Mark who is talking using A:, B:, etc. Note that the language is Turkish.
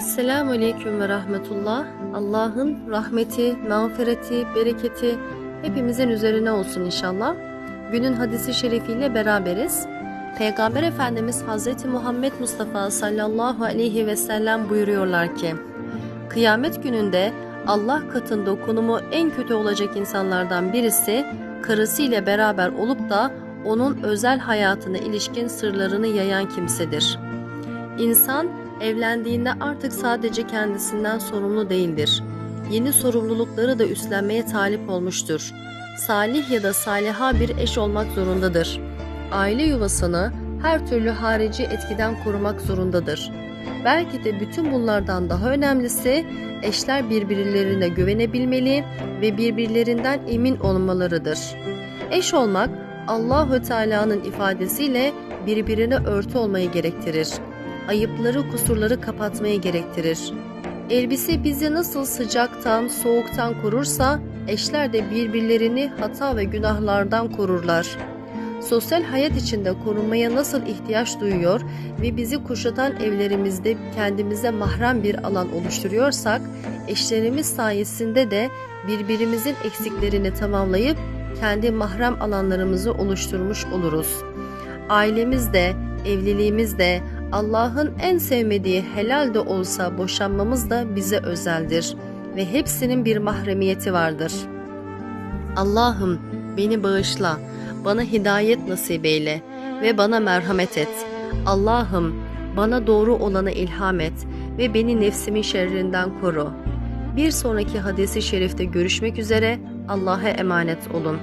A: Esselamu Aleyküm ve Rahmetullah. Allah'ın rahmeti, mağfireti, bereketi hepimizin üzerine olsun inşallah. Günün hadisi şerifiyle beraberiz. Peygamber Efendimiz Hazreti Muhammed Mustafa sallallahu aleyhi ve sellem buyuruyorlar ki, Kıyamet gününde Allah katında konumu en kötü olacak insanlardan birisi, karısıyla beraber olup da onun özel hayatına ilişkin sırlarını yayan kimsedir. İnsan evlendiğinde artık sadece kendisinden sorumlu değildir. Yeni sorumlulukları da üstlenmeye talip olmuştur. Salih ya da saliha bir eş olmak zorundadır. Aile yuvasını her türlü harici etkiden korumak zorundadır. Belki de bütün bunlardan daha önemlisi eşler birbirlerine güvenebilmeli ve birbirlerinden emin olmalarıdır. Eş olmak Allahü Teala'nın ifadesiyle birbirine örtü olmayı gerektirir ayıpları, kusurları kapatmayı gerektirir. Elbise bizi nasıl sıcaktan, soğuktan korursa, eşler de birbirlerini hata ve günahlardan korurlar. Sosyal hayat içinde korunmaya nasıl ihtiyaç duyuyor ve bizi kuşatan evlerimizde kendimize mahrem bir alan oluşturuyorsak, eşlerimiz sayesinde de birbirimizin eksiklerini tamamlayıp kendi mahrem alanlarımızı oluşturmuş oluruz. Ailemiz de, evliliğimiz de, Allah'ın en sevmediği helal de olsa boşanmamız da bize özeldir ve hepsinin bir mahremiyeti vardır. Allah'ım beni bağışla, bana hidayet nasip eyle ve bana merhamet et. Allah'ım bana doğru olanı ilham et ve beni nefsimin şerrinden koru. Bir sonraki hadisi şerifte görüşmek üzere Allah'a emanet olun.